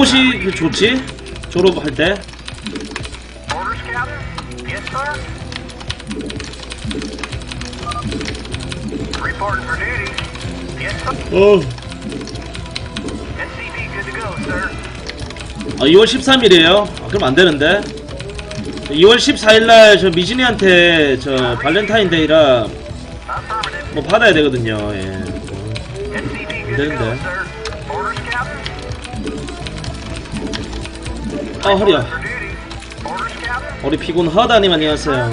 곳이 좋지? 졸업할 때? 어. 아, 2월 13일이에요. 아, 그럼 안 되는데. 2월 14일날 저 미진이한테 저 발렌타인데이라. 뭐 받아야 되거든요. 예. Go, 되는데. 아 허리야. For duty. Orders, Captain? 우리 피곤 허다님 안녕하세요.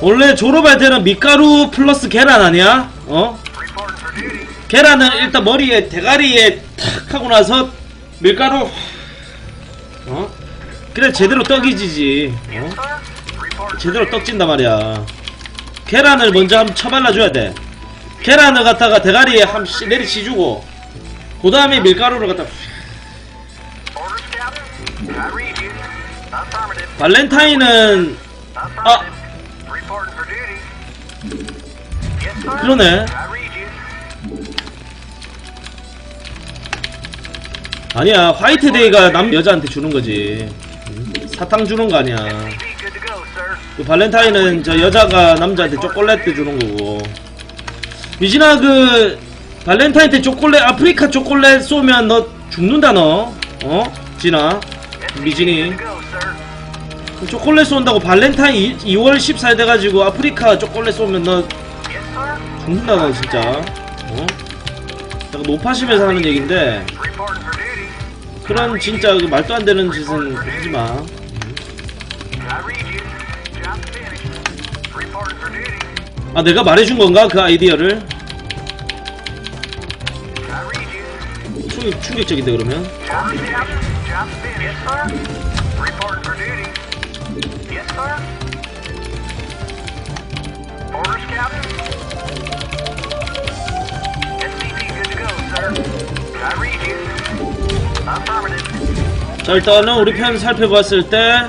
원래 졸업할 때는 밀가루 플러스 계란 아니야? 어? 계란은 일단 머리에 대가리에 탁 하고 나서 밀가루 어? 그래 제대로 떡이 지지 Yes, 어? 제대로 duty. 떡 진단 말이야 계란을 먼저 한번 쳐발라줘야 돼 계란을 갖다가 대가리에 한 씨- 내리 치주고 그 다음에 밀가루를 갖다. 발렌타인은 sir. 그러네. 아니야 화이트데이가 남 여자한테 주는 거지 음, 사탕 주는 거 아니야 그 발렌타인은 저 여자가 남자한테 초콜릿 주는 거고 미진아 그 발렌타인 때 초콜릿 아프리카 초콜릿 쏘면 너 죽는다 너 어? 진아 미진이 초콜릿 쏜다고 발렌타인 2, 월 14일 돼가지고 아프리카 초콜릿 쏘면 너. 죽는다 너 진짜 어? 약간 노파심에서 하는 얘긴데. 그런 진짜 그 말도 안 되는 짓은 하지마 아 내가 말해준 건가 그 아이디어를. 충격, 충격적인데 그러면. 자 일단은 우리 편 살펴봤을 때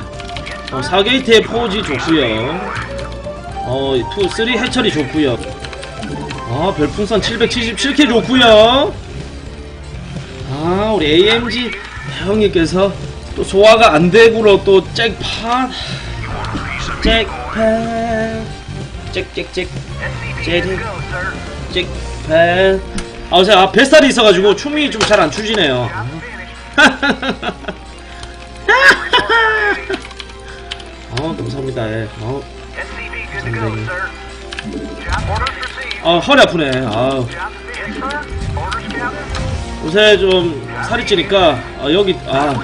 어, 4게이트의 포지 좋고요 어, 2, 3 해철이 좋고요. 아 별풍선 777개 좋고요. 아 우리 AMG 형님께서 또 소화가 안 되고로 또 잭팟. 잭팟. 잭잭잭. 잭팟. 아 제가 뱃살이 있어가지고 춤이 좀 잘 안 추지네요. 어 감사합니다. 예. 어, Orders received. 아 허리 아프네. 아. 요새 좀 살이 찌니까 아, 여기 아.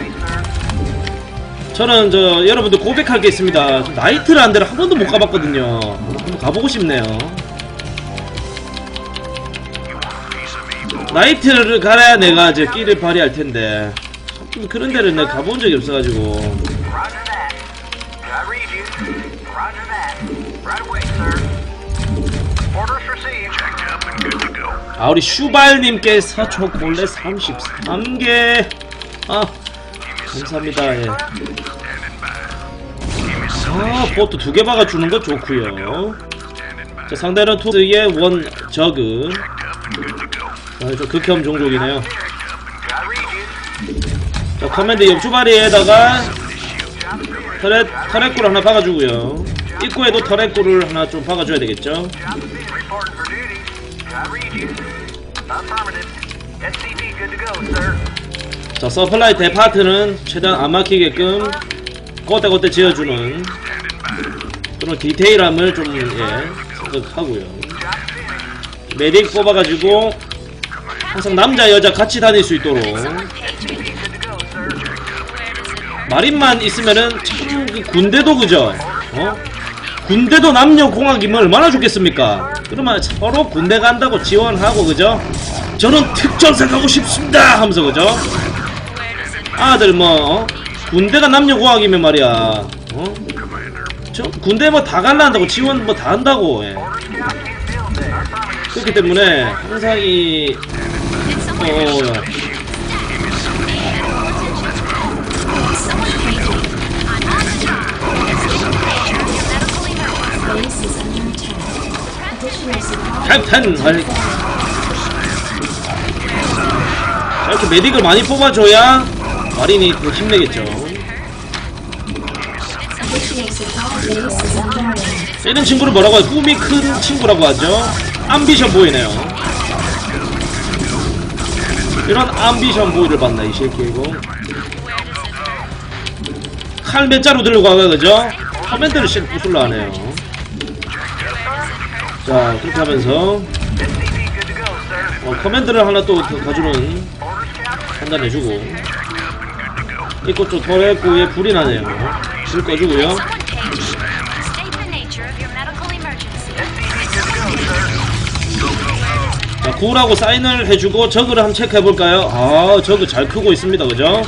저는 저 여러분들 고백할 게 있습니다. 저 나이트라는 데를 한 번도 못 가봤거든요. 한번 가보고 싶네요. 나이트를 가야 내가 이제 끼를 발휘할 텐데. 참 그런 데를 내가 가본 적이 없어가지고 아 우리 슈발님께서 초콜릿 33개. 아 감사합니다. 예. 아 보트 두 개 박아주는 거 좋고요. 자 상대는 토스의 원 저그. 아, 저 극혐 종족이네요. 자 커맨드 옆주바리에다가 터렛 터렛골 하나 박아주고요. 입구에도 터렛골을 하나 좀 박아줘야 되겠죠 자 서플라이 데파트는 최대한 안 막히게끔 그때그때 지어주는 그런 디테일함을 좀 예, 생각하고요 메딕 뽑아가지고 항상 남자 여자 같이 다닐 수 있도록. 마린만 있으면은 참그 군대도 그죠 어? 군대도 남녀 공학이면 얼마나 좋겠습니까 그러면 서로 군대 간다고 지원하고 그죠 저는 특전사 가고 싶습니다 하면서 그죠 아들 뭐 어? 군대가 남녀공학이면 말이야 어? 저 군대 뭐 다 갈라한다고 지원 뭐 다 한다고 예. 그렇기 때문에 항상 이 어, 어, 어. 캡틴 헐 이. 이렇게 메딕을 많이 뽑아줘야 마린이 더 힘내겠죠 이런 친구를 뭐라고 하죠? 꿈이 큰 친구라고 하죠 암비션 보이네요 이런 암비션 보이를 봤나 이 새끼 이거 칼 몇 자루 들고 가가 그죠? 커맨드를 씩 부술라 하네요 자 그렇게 하면서. 어, 커맨드를 하나 또더 가주는. 판단해주고 이거 좀 덜했고 얘 불이 나네요 불 꺼주고요. 자 구라고 사인을 해주고 저그를 한번 체크해볼까요? 아 저그 잘 크고 있습니다 그죠?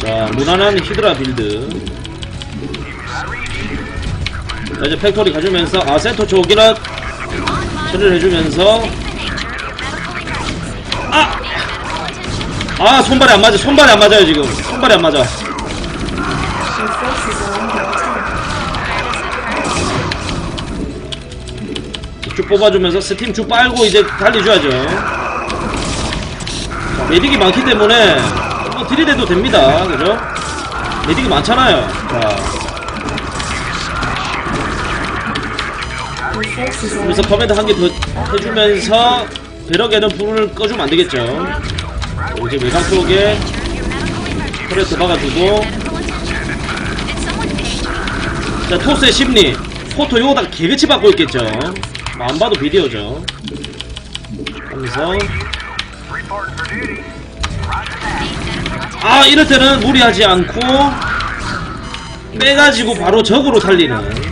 자 무난한 히드라 빌드 자 이제 팩토리 가주면서 아 센터 조기라 처리를 해주면서 아 손발이 안 맞아. 손발이 안 맞아요 지금. 손발이 안 맞아. 쭉 뽑아주면서 스팀 쭉 빨고 이제 달리줘야죠. 자, 메딕이 많기 때문에 뭐 들이대도 됩니다. 그죠? 메딕이 많잖아요. 자. 그래서 커맨드 한 개 더 해주면서 벼락에는 불을 꺼주면 안 되겠죠 이제 외곽 쪽에 터렛도 박아주고. 자 토스의 심리. 포토 요거다 개그치 받고 있겠죠. 뭐 안 봐도 비디오죠. 하면서. 아 이럴 때는 무리하지 않고 빼가지고 바로 적으로 살리는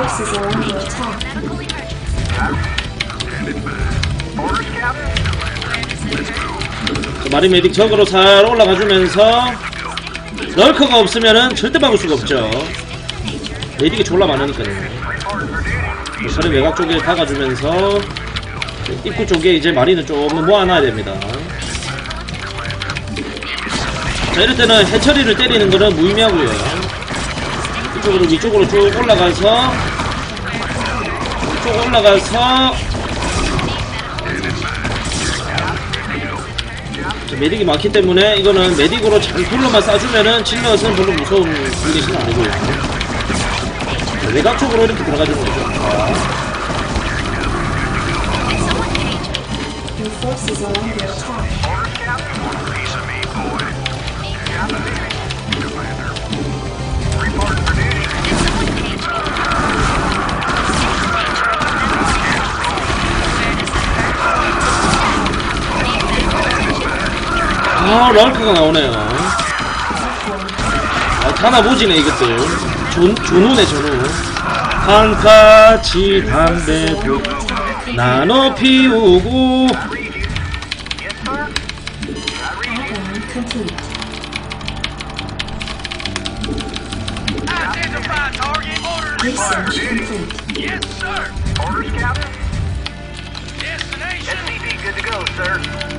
Your forces are under attack. 마린 메딕 적으로 살 올라가주면서 널커가 없으면은 절대 막을 수가 없죠. 메딕이 졸라 많으니까요. 서리 외곽 쪽에 박아주면서 입구 쪽에 이제 마린을 조금 모아놔야 됩니다. 자 이럴 때는 해처리를 때리는 거는 무의미하고요. 이쪽으로 위쪽으로 쭉 올라가서 쭉 올라가서. 자, 메딕이 많기 때문에 이거는 메딕으로 잘 둘러만 쏴주면은 질럿은 별로 무서운 분계시는 아니고요. 자, 외곽 쪽으로 이렇게 들어가주는 거죠 자. 아 럴크가 나오네요 아 타나 보지네 이것들 존, 존우네 존우 한 가지 담배도 나눠 피우고 Yes, sir. Orders. Captain. Destination. SCV good to go, sir.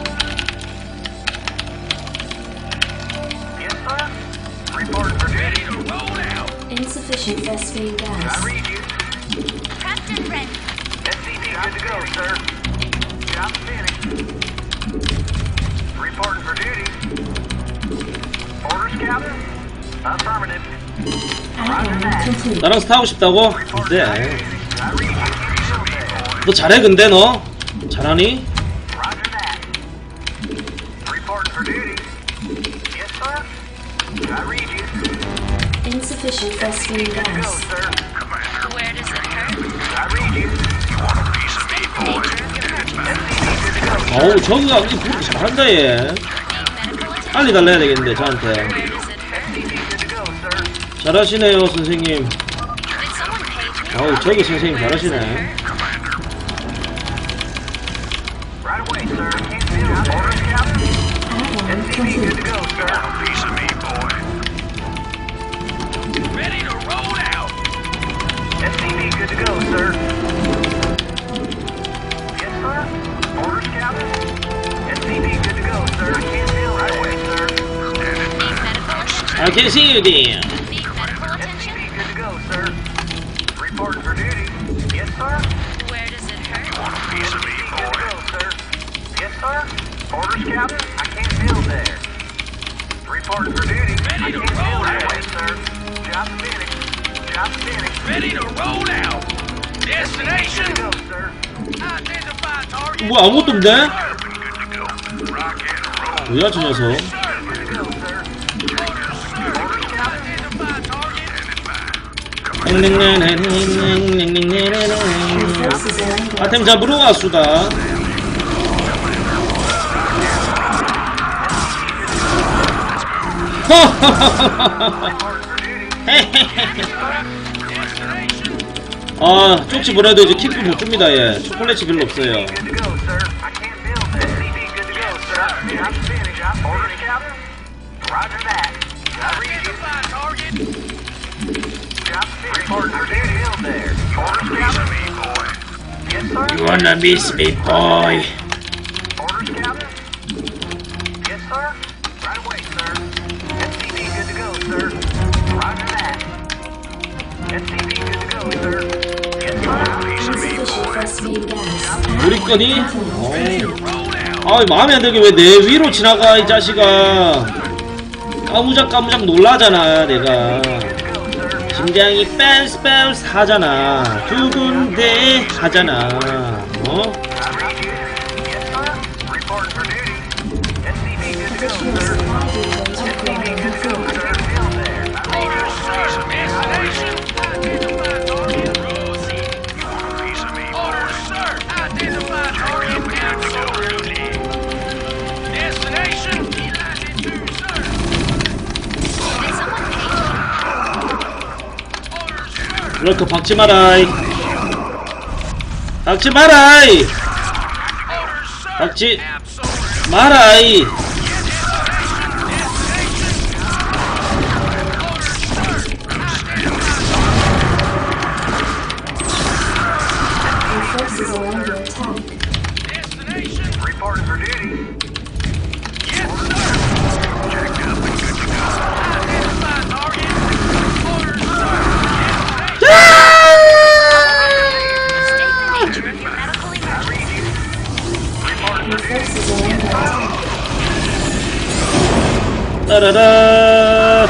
Insufficient phosphine I gas. read you. Captain ready. SCV good to go, sir. Job finished. Reporting for duty. Orders, Captain. Affirmative. Add-on complete. 나랑 스타 하고 싶다고? I you. 너 잘해 근데 너? 잘하니? Go, gas. sir. Where does it hurt? I read you. Nature of your emergency. 어우 저기가 이 그렇게 잘한다 얘. 빨리 달래야 되겠는데 저한테. 잘하시네요 선생님? 어우 저기 선생님 잘하시네 I can see you there. Need medical attention? SCV good to go, sir. Reporting for duty. Yes, sir. Where does it hurt? SCV good to go, sir. Yes, sir. Orders, Captain. I can't build there. Reporting for duty. I can't build that way, sir. Job finished. Job finished. Ready to roll out. Good Destination. to go, sir. Identify target. 뭐 아무것도 없네? Good to go. Rock and roll. 뭐야 저 녀석? 아템 잡으러 왔수다. 아, 쪽지 뭐라도 이제 킥도 못 줍니다, 얘. 초콜릿이 별로 없어요. Sir. wanna miss me, boy? Orders, Captain. Yes, sir. Right away, sir. SCV good to go, sir. Roger that. SCV good to go, sir. Yes, sir. insufficient phosphine gas. 우리 거니? 어. 아, 마음에 안 들게 왜 내 위로 지나가, 이 자식아. 까무작 까무작 놀라잖아, 내가. 심장이 빤스 빤스 하잖아. 두근데 하잖아. 어? 이렇게 박지 마라이. 박지 마라이. 박지. 마라이. Reporting for duty. 따라라.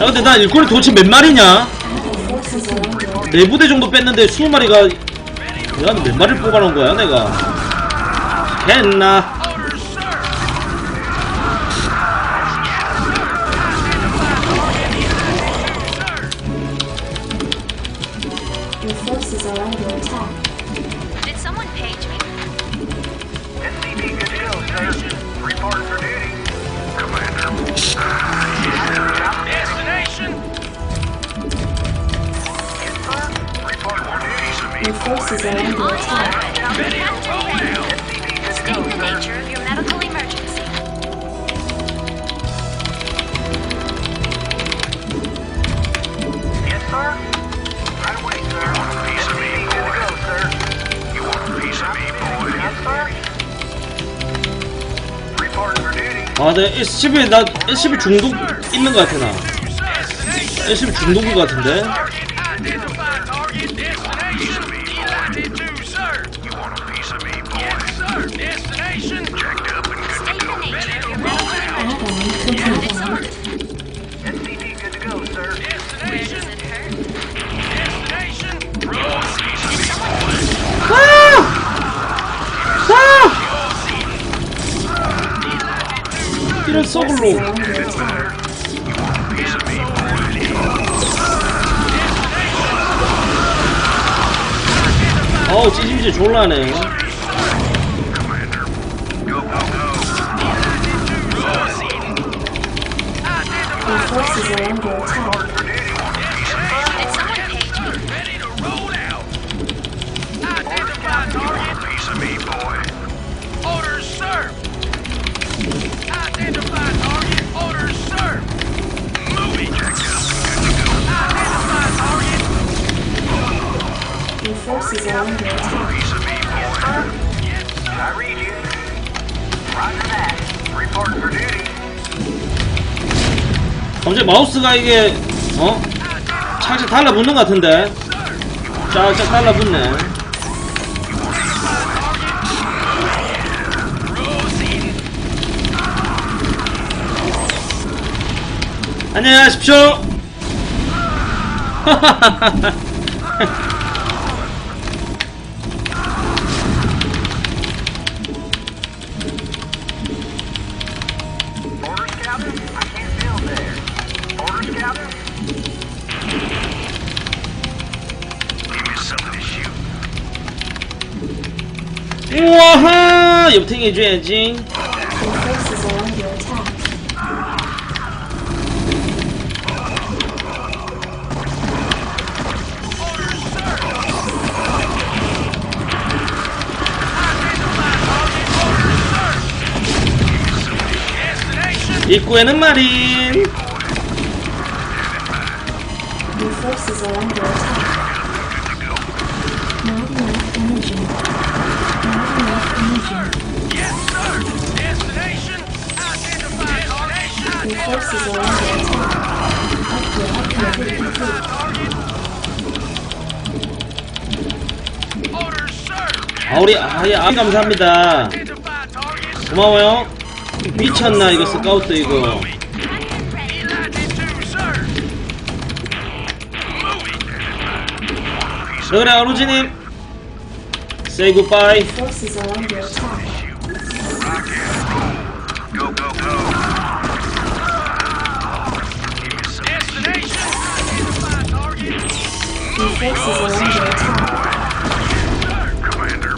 야 근데 나 일꾼이 도대체 몇 마리냐? 네 부대 정도 뺐는데 20마리가 내가 몇 마리를 뽑아놓은 거야 내가 했나 Your forces are under attack. State the sir. nature of your medical emergency. Yes, sir. Right away, sir. SCV good to go, sir. You want a piece of me, boy? Yes, sir. Reporting for duty. 아 내가 SCP 나 SCP 중독 있는 거 같아 나. SCP 중독인 거 같은데 이런 서글로 어우 찌질질 졸라네. 갑자기 마우스가 이게 어? 살짝 달라붙는 것 같은데? 쫙쫙 달라붙네. 안녕하십시오 우와하 옆탱이 해줘야지. 입구에는 마린 Your forces are under attack. Not enough energy. 아 우리 아예 아 감사합니다. 고마워요 미쳤나 이거 스카우트 이거. 자, 그래 아루지님 Say goodbye Forces are under attack. Go, go, go. Destination. Forces are under attack. Commander.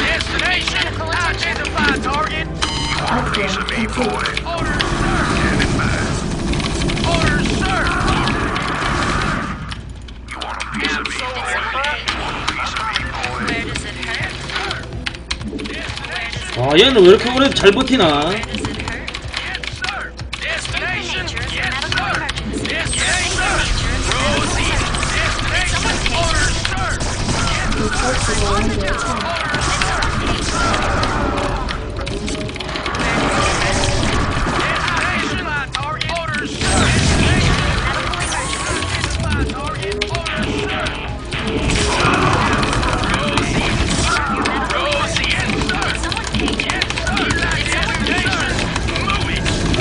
Destination. Target. Upgrade complete. Orders, sir. Orders, sir. You want a piece of me, boy? Piece of me, boy. 와 얘는 왜 이렇게 오래 잘 버티나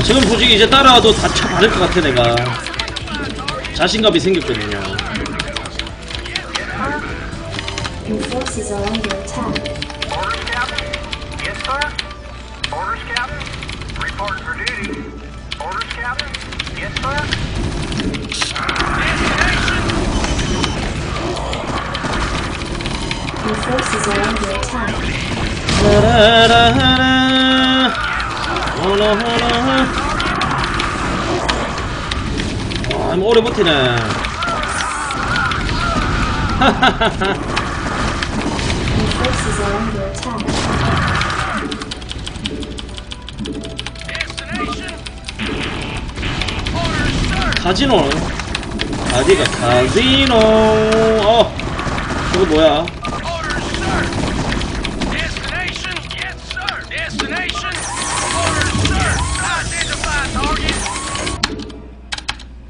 지금 솔직히 이제 따라와도 다 쳐바를 것 같아 내가 자신감이 생겼거든요 Your forces are under attack. Orders, Captain? Yes, sir. Orders, Captain? Reporting for duty. Orders, Captain? Yes, sir. Your forces are under attack. 라라라라. 호로호로. 와, 뭐 오래 버티네. Sir. 카지노. 어디가 카지노. 어. 저거 뭐야?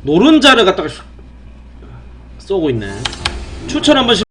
노른자를 갖다가 슉 쏘고 있네. 추천 한 번씩.